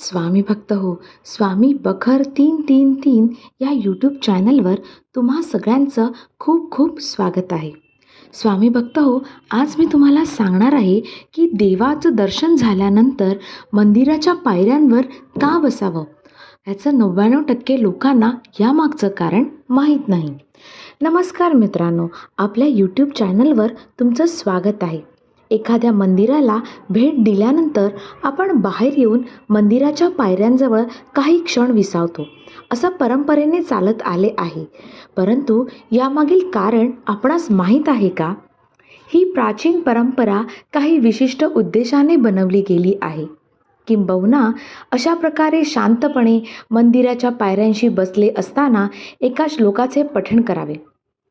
स्वामी भक्त हो. स्वामी बखर तीन तीन तीन या यूट्यूब चॅनलवर तुम्हा सगळ्यांचं खूप खूप स्वागत आहे. स्वामी भक्त हो आज मी तुम्हाला सांगणार आहे की देवाचं दर्शन झाल्यानंतर मंदिराच्या पायऱ्यांवर का बसावं? याचं नव्याण्णव टक्के लोकांना यामागचं कारण माहीत नाही. नमस्कार मित्रांनो आपल्या यूट्यूब चॅनलवर तुमचं स्वागत आहे. एखाद्या मंदिराला भेट दिल्यानंतर आपण बाहेर येऊन मंदिराच्या पायऱ्यांजवळ काही क्षण विसावतो. असं परंपरेने चालत आले आहे. परंतु यामागील कारण आपणास माहीत आहे का? ही प्राचीन परंपरा काही विशिष्ट उद्देशाने बनवली गेली आहे. किंबहुना अशा प्रकारे शांतपणे मंदिराच्या पायऱ्यांशी बसले असताना एका श्लोकाचे पठण करावे.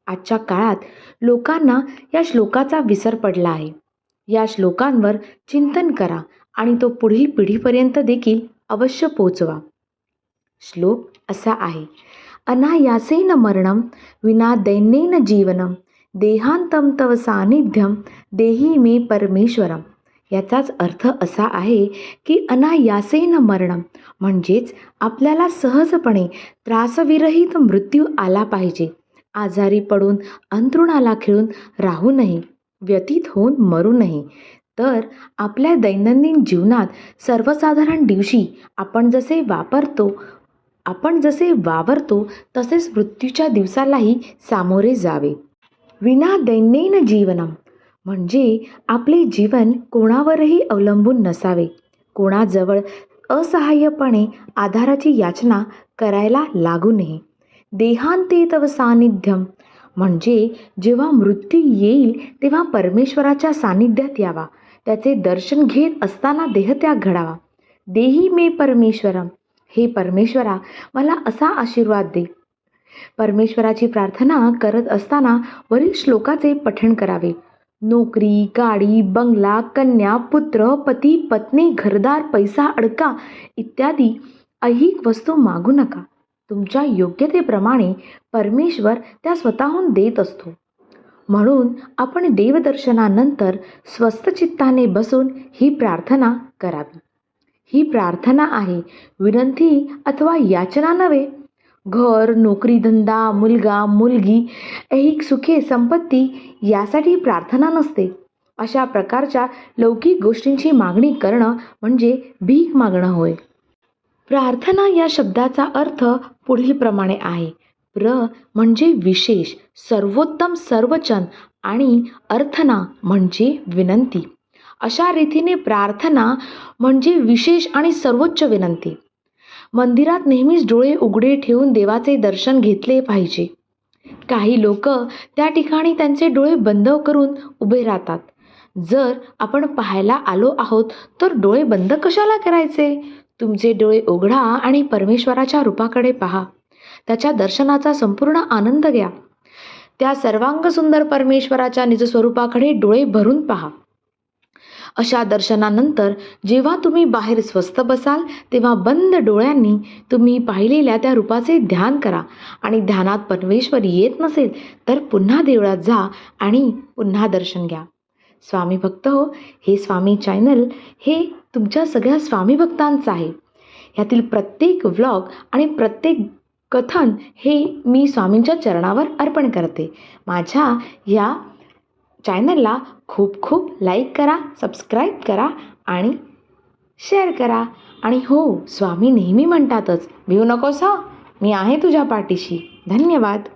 आजच्या काळात लोकांना या श्लोकाचा विसर पडला आहे. या श्लोकांवर चिंतन करा आणि तो पुढील पिढीपर्यंत देखील अवश्य पोचवा. श्लोक असा आहे. अनायासेन मरणम विना दैन्येन जीवनम देहांतम तव सानिध्यम देही मे परमेश्वरम. याचाच अर्थ असा आहे की अनायासेन मरणम म्हणजेच आपल्याला सहजपणे त्रासविरहित मृत्यू आला पाहिजे. आजारी पडून अंतरुणाला खिळून राहू नये. व्यतीत होऊन मरू नये. तर आपल्या दैनंदिन जीवनात सर्वसाधारण दिवशी आपण जसे वापरतो आपण जसे वावरतो तसेच मृत्यूच्या दिवसालाही सामोरे जावे. विना दैनंदिन जीवनम म्हणजे आपले जीवन कोणावरही अवलंबून नसावे. कोणाजवळ असहाय्यपणे आधाराची याचना करायला लागू नये. देहांते तव सानिध्यम म्हणजे जेव्हा मृत्यू येईल तेव्हा परमेश्वराच्या सानिध्यात यावा. त्याचे दर्शन घेत असताना देहत्याग घडावा. देही मे परमेश्वरम. हे परमेश्वरा मला असा आशीर्वाद दे. परमेश्वराची प्रार्थना करत असताना वरील श्लोकाचे पठण करावे. नोकरी गाडी बंगला कन्या पुत्र पती पत्नी घरदार पैसा अडका इत्यादी ऐहिक वस्तू मागू नका. तुमच्या योग्यतेप्रमाणे परमेश्वर त्या स्वतःहून देत असतो. म्हणून आपण देवदर्शनानंतर स्वस्तचित्ताने बसून ही प्रार्थना करावी. ही प्रार्थना आहे विनंती अथवा याचना नव्हे. घर नोकरीधंदा मुलगा मुलगी ऐहिक सुखे संपत्ती यासाठी प्रार्थना नसते. अशा प्रकारच्या लौकिक गोष्टींची मागणी करणं म्हणजे भीक मागणं होय. प्रार्थना या शब्दाचा अर्थ पुढीलप्रमाणे आहे. प्र म्हणजे विशेष सर्वोत्तम सर्वचन आणि अर्थना म्हणजे विनंती. अशा रीतीने प्रार्थना म्हणजे विशेष आणि सर्वोच्च विनंती. मंदिरात नेहमीच डोळे उघडे ठेवून देवाचे दर्शन घेतले पाहिजे. काही लोक त्या ठिकाणी त्यांचे डोळे बंद करून उभे राहतात. जर आपण पाहायला आलो आहोत तर डोळे बंद कशाला करायचे? तुमचे डोळे उघडा आणि परमेश्वराच्या रूपाकडे पहा. त्याच्या दर्शनाचा संपूर्ण आनंद घ्या. त्या सर्वांग सुंदर परमेश्वराच्या निजस्वरूपाकडे डोळे भरून पहा. अशा दर्शनानंतर जेव्हा तुम्ही बाहेर स्वस्त बसाल तेव्हा बंद डोळ्यांनी तुम्ही पाहिलेल्या त्या रूपाचे ध्यान करा. आणि ध्यानात परमेश्वर येत नसेल तर पुन्हा देवळात जा आणि पुन्हा दर्शन घ्या. स्वामी भक्त हो हे स्वामी चॅनल हे तुमच्या सगळ्या स्वामी भक्तांचं आहे. ह्यातील प्रत्येक व्लॉग आणि प्रत्येक कथन हे मी स्वामींच्या चरणावर अर्पण करते. माझ्या या चॅनलला खूप खूप लाईक करा सबस्क्राईब करा आणि शेअर करा. आणि हो स्वामी नेहमी म्हणतातच भिऊ नकोस मी आहे तुझ्या पाठीशी. धन्यवाद.